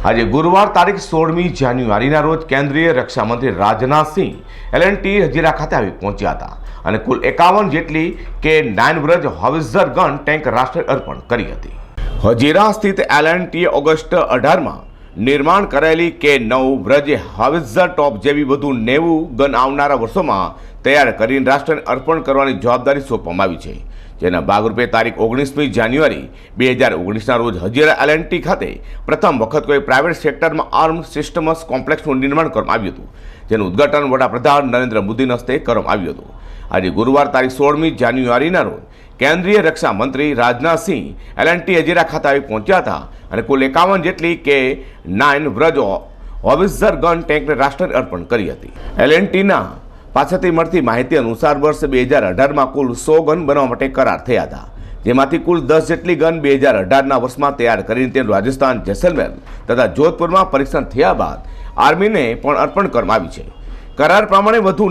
આજે ગુરુવાર તારીખ સોળમી જાન્યુઆરીના રોજ કેન્દ્રીય રક્ષામંત્રી રાજનાથસિંહ એલએનટી હજીરા ખાતે આવી પહોંચ્યા હતા અને કુલ એકાવન જેટલી કે નાઇન બ્રજ હોવિઝર ગન ટેન્ક રાષ્ટ્ર અર્પણ કરી હતી. હજીરા સ્થિત એલએનટીએ ઓગસ્ટ અઢારમાં નિર્માણ કરાયેલી કે નવ વ્રજ હાવિઝર ટોપ જેવી વધુ નેવું ગન આવનારા વર્ષોમાં તૈયાર કરીને રાષ્ટ્રને અર્પણ કરવાની જવાબદારી સોંપવામાં આવી છે. જેના ભાગરૂપે તારીખ ઓગણીસમી જાન્યુઆરી બે હજાર ઓગણીસના રોજ હજીરા એલએનટી ખાતે પ્રથમ વખત કોઈ પ્રાઇવેટ સેક્ટરમાં આર્મ સિસ્ટમસ કોમ્પ્લેક્સનું નિર્માણ કરવામાં આવ્યું હતું, જેનું ઉદ્ઘાટન વડાપ્રધાન નરેન્દ્ર મોદીના હસ્તે કરવામાં આવ્યું હતું. આજે ગુરુવાર તારીખ સોળમી જાન્યુઆરીના રોજ કેન્દ્રીય રક્ષા મંત્રી રાજનાથસિંહ એલએનટી અજીરા ખાતે આવી પહોંચ્યા હતા અને કુલ એકાવન જેટલી કે નાઇન વ્રજ ઓફિસર ગન ટેન્કને રાષ્ટ્રને અર્પણ કરી હતી. એલએનટીના પાસેથી મળતી માહિતી અનુસાર વર્ષ બે હજાર અઢારમાં કુલ સો ગન બનાવવા માટે કરાર થયા હતા. જેમાંથી કુલ દસ જેટલી ગન બે હજાર અઢારના વર્ષમાં તૈયાર કરીને તેનું રાજસ્થાન જેસલમેર તથા જોધપુરમાં પરીક્ષણ થયા બાદ આર્મીને પણ અર્પણ કરવામાં આવી છે. કરાર પ્રમાણે વધુ